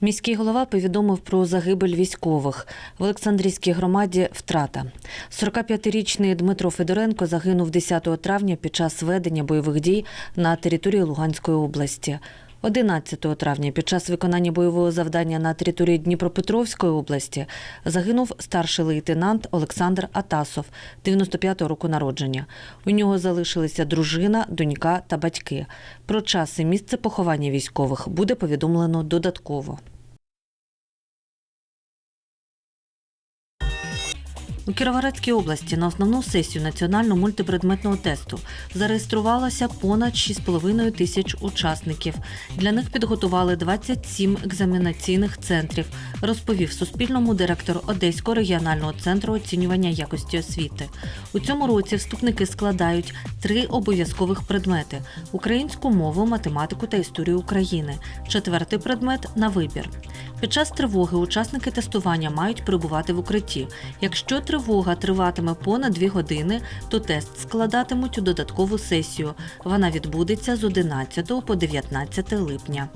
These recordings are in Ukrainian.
Міський голова повідомив про загибель військових. В Олександрійській громаді втрата. 45-річний Дмитро Федоренко загинув 10 травня під час ведення бойових дій на території Луганської області. 11 травня під час виконання бойового завдання на території Дніпропетровської області загинув старший лейтенант Олександр Атасов, 95-го року народження. У нього залишилися дружина, донька та батьки. Про час і місце поховання військових буде повідомлено додатково. У Кіровоградській області на основну сесію національного мультипредметного тесту зареєструвалося понад 6,5 тисяч учасників. Для них підготували 27 екзаменаційних центрів, розповів Суспільному директор Одеського регіонального центру оцінювання якості освіти. У цьому році вступники складають три обов'язкових предмети: українську мову, математику та історію України. Четвертий предмет на вибір. Під час тривоги учасники тестування мають перебувати в укритті. Якщо тривога триватиме понад дві години, то тест складатимуть у додаткову сесію. Вона відбудеться з 11 по 19 липня.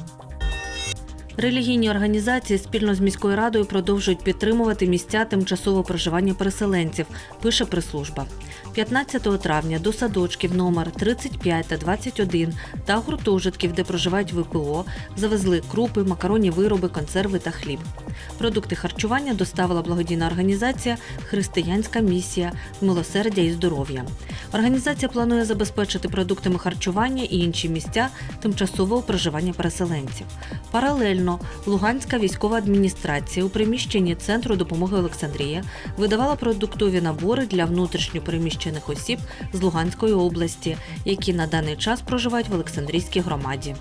Релігійні організації спільно з міською радою продовжують підтримувати місця тимчасового проживання переселенців, пише прес-служба. 15 травня до садочків номер 35 та 21 та гуртожитків, де проживають ВПО, завезли крупи, макаронні вироби, консерви та хліб. Продукти харчування доставила благодійна організація Християнська місія милосердя і здоров'я. Організація планує забезпечити продуктами харчування і інші місця тимчасового проживання переселенців. Паралельно Луганська військова адміністрація у приміщенні Центру допомоги Олександрія видавала продуктові набори для внутрішньопереміщених осіб з Луганської області, які на даний час проживають в Олександрійській громаді.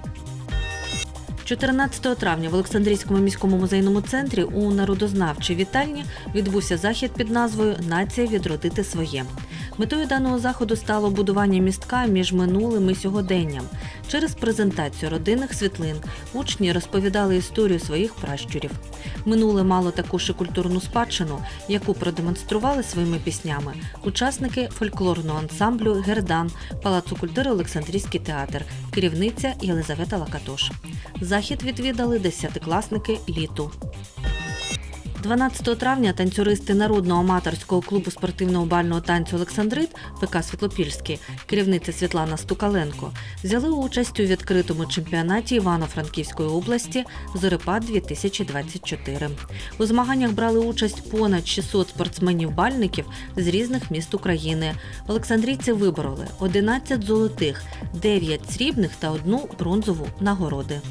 14 травня в Олександрійському міському музейному центрі у народознавчій вітальні відбувся захід під назвою Нація відродити своє. Метою даного заходу стало будування містка між минулим і сьогоденням. Через презентацію родинних світлин учні розповідали історію своїх пращурів. Минуле мало також і культурну спадщину, яку продемонстрували своїми піснями учасники фольклорного ансамблю Гердан Палацу культури Олександрійський театр, керівниця Єлизавета Лакатош. Захід відвідали десятикласники літу. 12 травня танцюристи народного аматорського клубу спортивного бального танцю Олександрит ПК Світлопільський, керівниця Світлана Стукаленко, взяли участь у відкритому чемпіонаті Івано-Франківської області Зорепад 2024 У змаганнях брали участь понад 600 спортсменів-бальників з різних міст України. Олександрійці вибороли 11 золотих, 9 срібних та одну бронзову нагороди.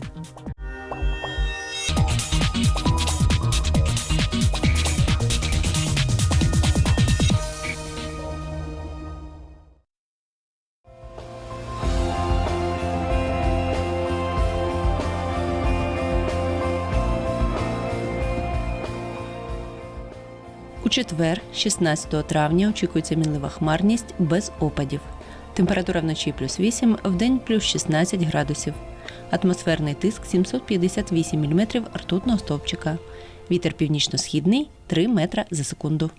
Четвер, 16 травня, очікується мінлива хмарність без опадів. Температура вночі плюс 8, вдень плюс 16 градусів. Атмосферний тиск 758 мм ртутного стовпчика. Вітер північно-східний 3 метра за секунду.